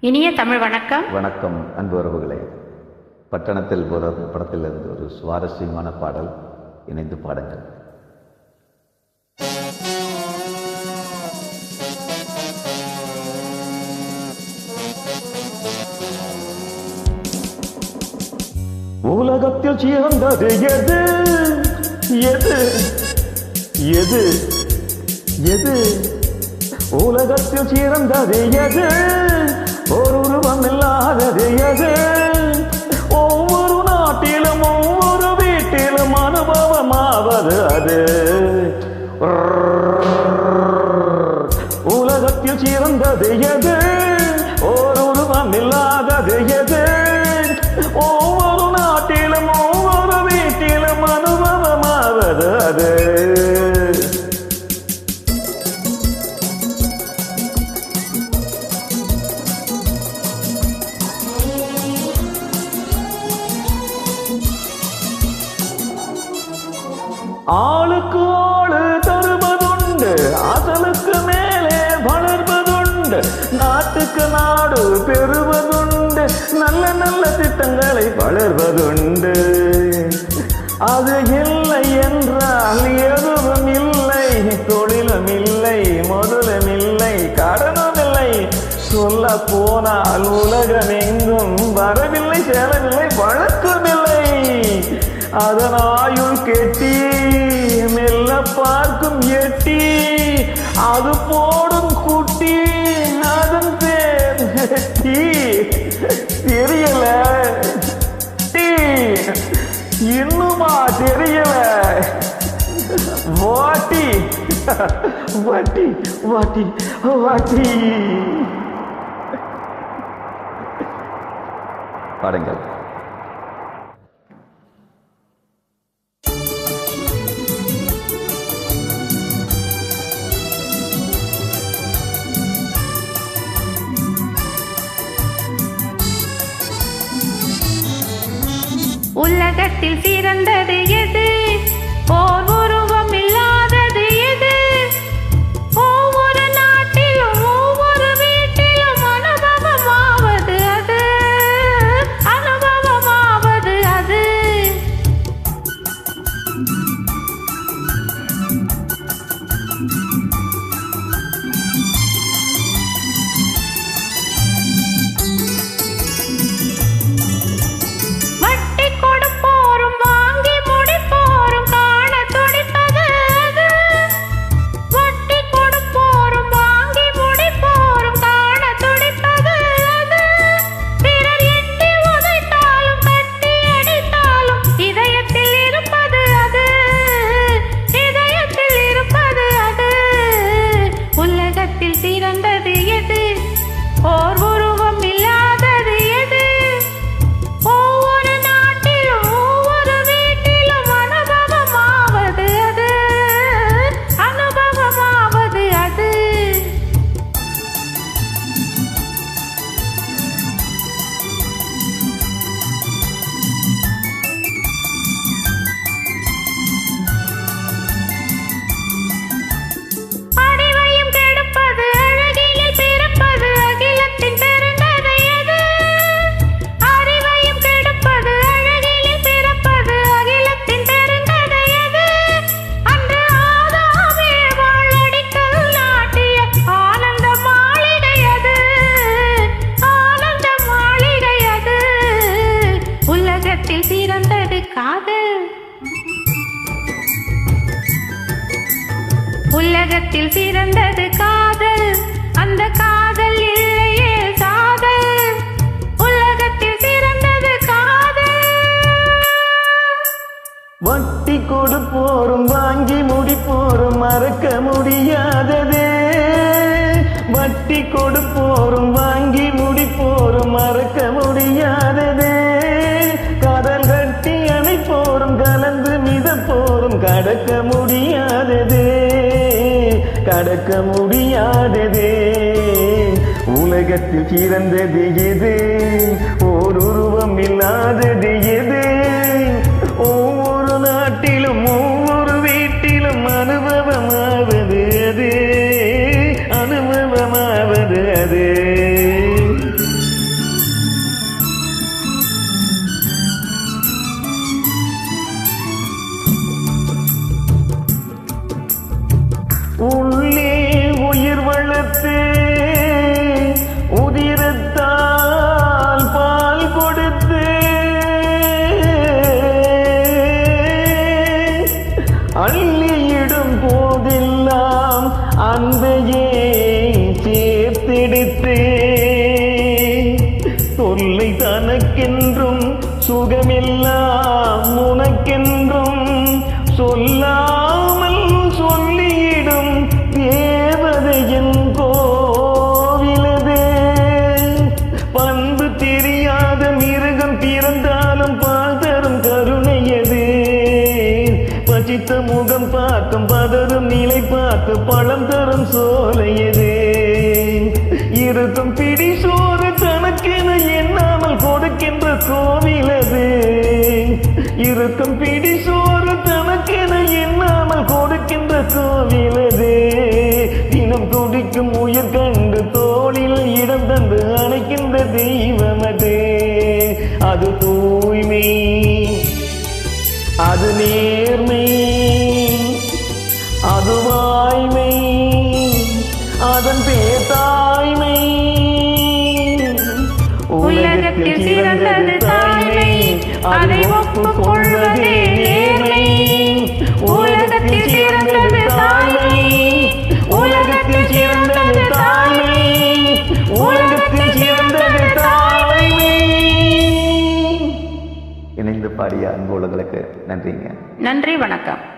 இனிய தமிழ் வணக்கம். வணக்கம் அன்பு உறவுகளே. பட்டணத்தில் போகிற படத்திலிருந்து ஒரு சுவாரஸ்யமான பாடல் இணைந்து பாடுங்கள். உலகத்தில் சிறந்தது எது? எது? எது? எது? உலகத்தில் சிறந்தது எது? ஒரு உருவம் இல்லாதது எது? ஒவ்வொரு நாட்டிலும் ஒவ்வொரு வீட்டிலும் அனுபவமாவது அது. உலகத்தில் சிறந்தது எது? ஒரு உருவம் இல்லாதது எது? ஒவ்வொரு நாட்டிலும் ஒவ்வொரு வீட்டிலும் அனுபவமாவது அது. ஆளுக்கு ஆளு தருவதுண்டு அசலுக்கு மேலே வளர்வதுண்டு நாட்டுக்கு நாடு பெறுவதுண்டு நல்ல நல்ல திட்டங்களை வளர்வதுண்டு. அது இல்லை என்றால் எதுவும் இல்லை தொழிலும் இல்லை முதலும் இல்லை கடனும் இல்லை. சொல்ல போனால் உலகம் எங்கும் வரவில்லை சேரவில்லை வழக்கம் அதன் ஆயுள் கெட்டி மெல்ல பார்க்கும் எட்டி அது போடும் குட்டி அதன் பேர் டீ தெரியல டீ. இன்னுமா தெரியல? வாட்டி. வாட்டி வாட்டி வாட்டி. பாடுங்கள் உலகத்தில் சிறந்தது எது? ஓர் உருவம் இல்லாதது எது? ஒவ்வொரு நாட்டிலும் ஒவ்வொரு வீட்டிலும் அனுபவமாவது அது? அனுபவமாவது அது? உலகத்தில் சிறந்தது காதல். அந்த காதல் இல்லையே சாதல். உலகத்தில் சிறந்தது காதல். வட்டி கொடுப்போரும் வாங்கி முடிப்போரும் மறக்க முடியாததே. வட்டி கொடுப்போரும் வாங்கி முடிப்போரும் மறக்க முடியாததே. கடல் கட்டி அணைப்போரும் கலந்து மிதப்போரும் கடக்க முடியாததே கடக்க முடியாததே. உலகத்தில் சிறந்தது இது அன்பையே சேர்த்தெடுத்தே தொல்லை தனக்கென்றும் சுகமெல்லாம் உனக்கென்றும் சொல்ல சிரித்த முகம் பார்க்கும் பதறும் நிலை பார்த்து பழம் தரும் சோலையது இருக்கும் பிடி சோறு தனக்கென எண்ணாமல் கொடுக்கின்ற கோவிலது இருக்கும் பிடி சோறு தனக்கென எண்ணாமல் கொடுக்கின்ற கோவிலது தினம் துடிக்கும் உயிர் கண்டு தோளில் இடம் தந்து அணைக்கின்ற தெய்வம் அது தூய்மை. அது நேர்மை அது வாய்மை அதன் பேத்தாய்மை உலகத்தில் சிறந்தது தாய்மை அதை ஒப்புக் கொள்வதே நேர்மை. உலகத்தில் சிறந்தது தாய்மை உலகத்தில் சிறந்தது தாய்மை. உலகத்தில் பாடிய அன்பு உள்ளங்களுக்கு நன்றிங்க. நன்றி வணக்கம்.